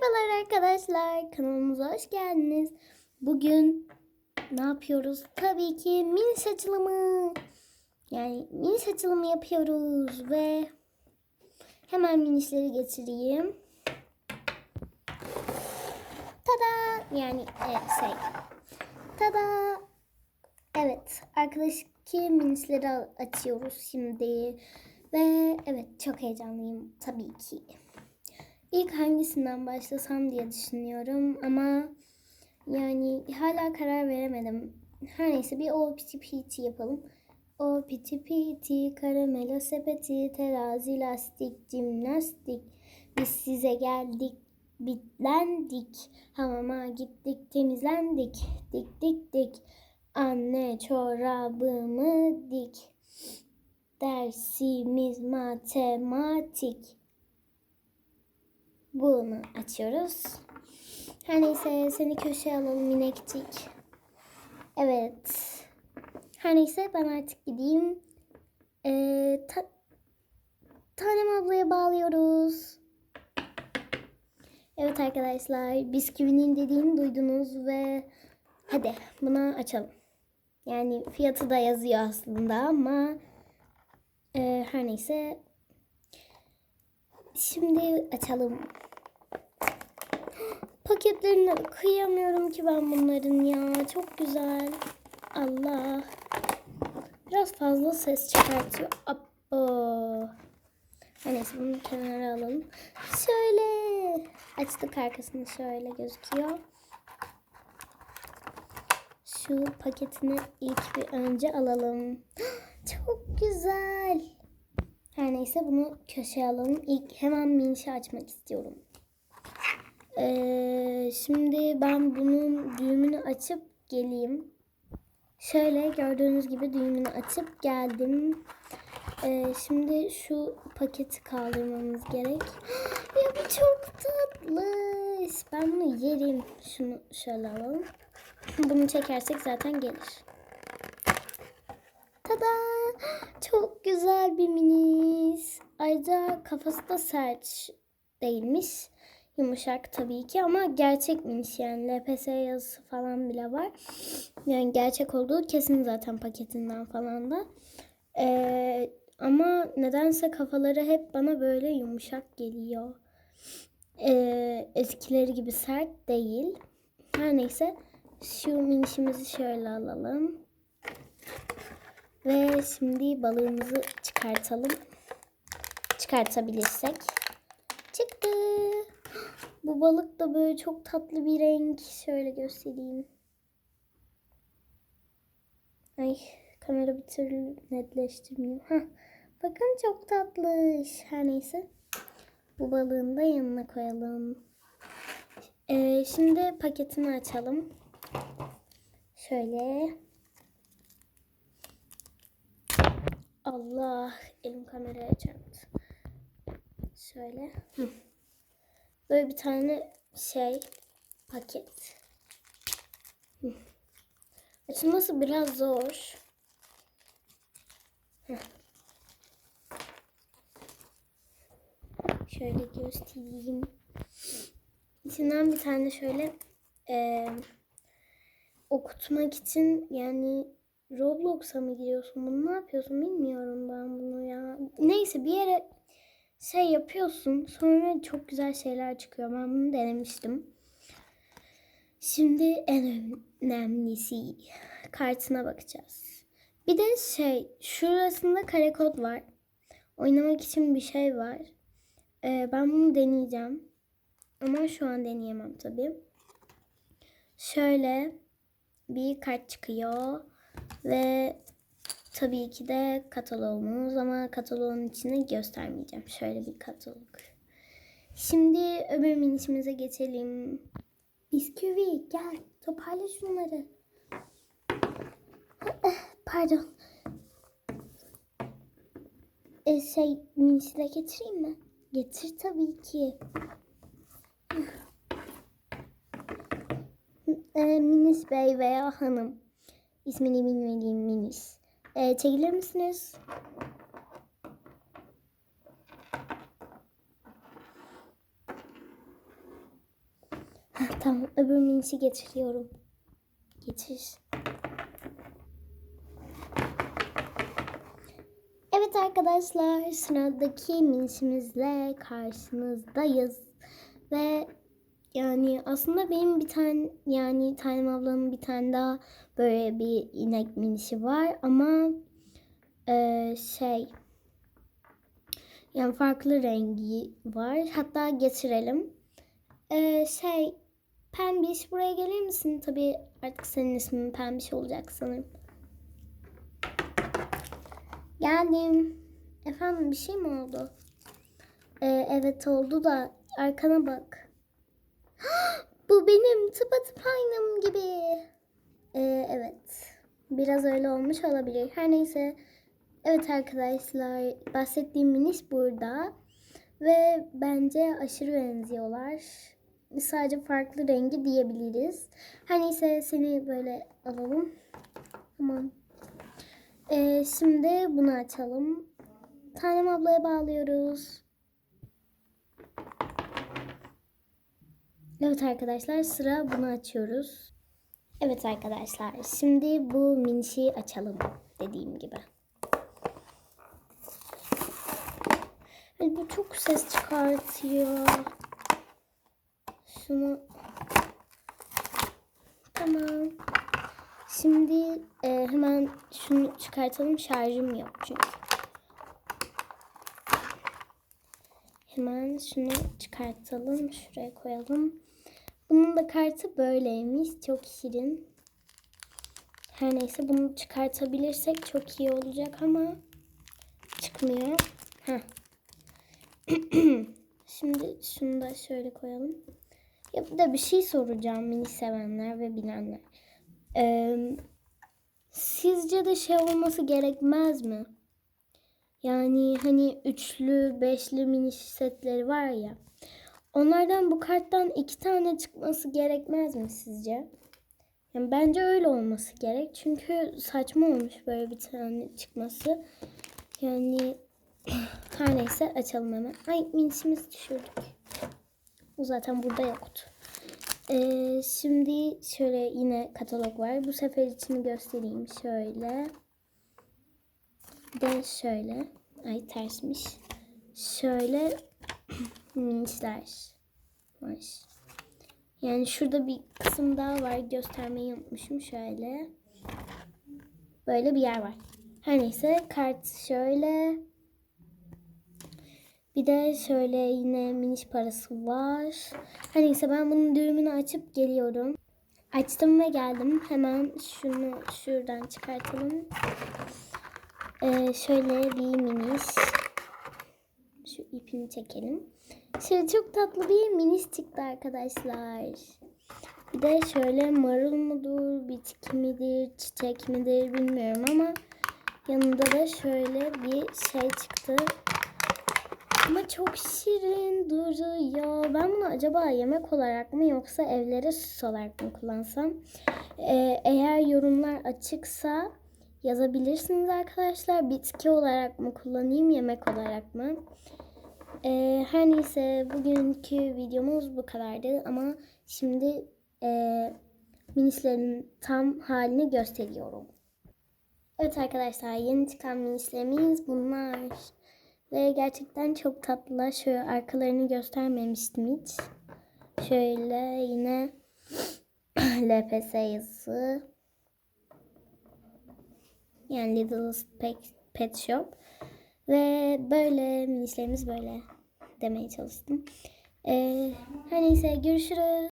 Merhabalar arkadaşlar. Kanalımıza hoş geldiniz. Bugün ne yapıyoruz? Tabii ki mini açılımı. Yani mini açılımı yapıyoruz ve hemen minişleri getireyim. Tada! Yani e, şey. Tada! Evet, arkadaşki minisleri açıyoruz şimdi. Ve evet çok heyecanlıyım tabii ki. İlk hangisinden başlasam diye düşünüyorum ama yani hala karar veremedim. Her neyse bir o piti piti yapalım. O piti piti, karamela sepeti, terazi, lastik, jimnastik. Biz size geldik, bitlendik. Hamama gittik, temizlendik. Dik dik dik. Anne çorabımı dik. Dersimiz matematik. Bunu açıyoruz. Her neyse seni köşeye alalım minekcik. Evet. Her neyse ben artık gideyim. Ee, ta- Tanem ablaya bağlıyoruz. Evet arkadaşlar bisküvinin dediğini duydunuz ve hadi bunu açalım. Yani fiyatı da yazıyor aslında ama e, her neyse Şimdi açalım. Paketlerini kıyamıyorum ki ben bunların ya. Çok güzel. Allah. Biraz fazla ses çıkartıyor. Abo. Neyse bunu kenara alalım. Şöyle. Açtık arkasını şöyle gözüküyor. Şu paketini ilk bir önce alalım. Çok güzel. Her neyse bunu köşeye alalım. İlk hemen minişi açmak istiyorum. Ee, şimdi ben bunun düğümünü açıp geleyim. Şöyle gördüğünüz gibi düğümünü açıp geldim. Ee, şimdi şu paketi kaldırmamız gerek. ya bu çok tatlı. Ben bunu yerim. Şunu şöyle alalım. Bunu çekersek zaten gelir. Tada! Çok güzel bir minis. Ayrıca kafası da sert değilmiş. Yumuşak tabii ki ama gerçek minis yani LPS yazısı falan bile var. Yani gerçek olduğu kesin zaten paketinden falan da. Ee, ama nedense kafaları hep bana böyle yumuşak geliyor. Ee, eskileri gibi sert değil. Her neyse şu minişimizi şöyle alalım. Ve şimdi balığımızı çıkartalım. Çıkartabilirsek. Çıktı. Bu balık da böyle çok tatlı bir renk. Şöyle göstereyim. Ay kamera bir türlü netleştirmiyor. Heh. Bakın çok tatlı. Her neyse. Bu balığın da yanına koyalım. Ee, şimdi paketini açalım. Şöyle. Allah elim kameraya çarptı. Şöyle. Hı. Böyle bir tane şey paket. Açılması biraz zor. Şöyle göstereyim. İçinden bir tane şöyle e, okutmak için yani Roblox'a mı giriyorsun? Bunu ne yapıyorsun? Bilmiyorum ben bunu ya. Neyse bir yere şey yapıyorsun. Sonra çok güzel şeyler çıkıyor. Ben bunu denemiştim. Şimdi en önemlisi kartına bakacağız. Bir de şey şurasında kare kod var. Oynamak için bir şey var. Ee, ben bunu deneyeceğim. Ama şu an deneyemem tabii. Şöyle bir kart çıkıyor. Ve tabii ki de kataloğumuz ama kataloğun içini göstermeyeceğim. Şöyle bir katalog. Şimdi öbür minişimize geçelim. Bisküvi gel toparla şunları. Pardon. E, şey minisi de getireyim mi? Getir tabii ki. E, minis bey veya hanım. İsmini bilmediğim minis. Ee, çekilir misiniz? Heh, tamam öbür minişi getiriyorum. Getir. Evet arkadaşlar sıradaki minişimizle karşınızdayız. Ve yani aslında benim bir tane yani Tanem ablanın bir tane daha böyle bir inek minişi var ama eee, şey yani farklı rengi var. Hatta getirelim. Eee, şey Pembiş buraya gelir misin? Tabii artık senin ismin Pembiş olacak sanırım. Geldim. Efendim bir şey mi oldu? Ee, evet oldu da arkana bak. Bu benim tıpatıp aynım gibi. Ee, evet. Biraz öyle olmuş olabilir. Her neyse. Evet arkadaşlar bahsettiğim miniş burada. Ve bence aşırı benziyorlar. Sadece farklı rengi diyebiliriz. Her neyse seni böyle alalım. Tamam. Ee, şimdi bunu açalım. Tanem ablaya bağlıyoruz. Evet arkadaşlar sıra bunu açıyoruz. Evet arkadaşlar şimdi bu minişi açalım dediğim gibi. Ay, bu çok ses çıkartıyor. Şunu Tamam. Şimdi e, hemen şunu çıkartalım. Şarjım yok çünkü. Hemen şunu çıkartalım. Şuraya koyalım. Bunun da kartı böyleymiş. Çok şirin. Her neyse bunu çıkartabilirsek çok iyi olacak ama çıkmıyor. Heh. Şimdi şunu da şöyle koyalım. Ya bir de bir şey soracağım mini sevenler ve bilenler. Ee, sizce de şey olması gerekmez mi? Yani hani üçlü, beşli mini setleri var ya. Onlardan bu karttan iki tane çıkması gerekmez mi sizce? Yani bence öyle olması gerek. Çünkü saçma olmuş böyle bir tane çıkması. Yani her neyse açalım hemen. Ay minişimizi düşürdük. O zaten burada yoktu. Ee, şimdi şöyle yine katalog var. Bu sefer içini göstereyim. Şöyle. De şöyle. Ay tersmiş. Şöyle minişler var. Yani şurada bir kısım daha var. Göstermeyi unutmuşum. Şöyle. Böyle bir yer var. Her neyse kart şöyle. Bir de şöyle yine miniş parası var. Her neyse ben bunun düğümünü açıp geliyorum. Açtım ve geldim. Hemen şunu şuradan çıkartalım. Ee, şöyle bir miniş. Şu ipini çekelim. Şöyle çok tatlı bir miniş çıktı arkadaşlar. Bir de şöyle marul mudur, bitki midir, çiçek midir bilmiyorum ama yanında da şöyle bir şey çıktı. Ama çok şirin duruyor. Ben bunu acaba yemek olarak mı yoksa evlere süs olarak mı kullansam? Ee, eğer yorumlar açıksa yazabilirsiniz arkadaşlar. Bitki olarak mı kullanayım yemek olarak mı? Ee, her neyse bugünkü videomuz bu kadardı ama şimdi e, minislerin tam halini gösteriyorum. Evet arkadaşlar yeni çıkan minislerimiz bunlar. Ve gerçekten çok tatlılar. Şöyle arkalarını göstermemiştim hiç. Şöyle yine LPS yazısı. Yani Little Pet, Shop. Ve böyle minislerimiz böyle demeye çalıştım. Ee, her neyse görüşürüz.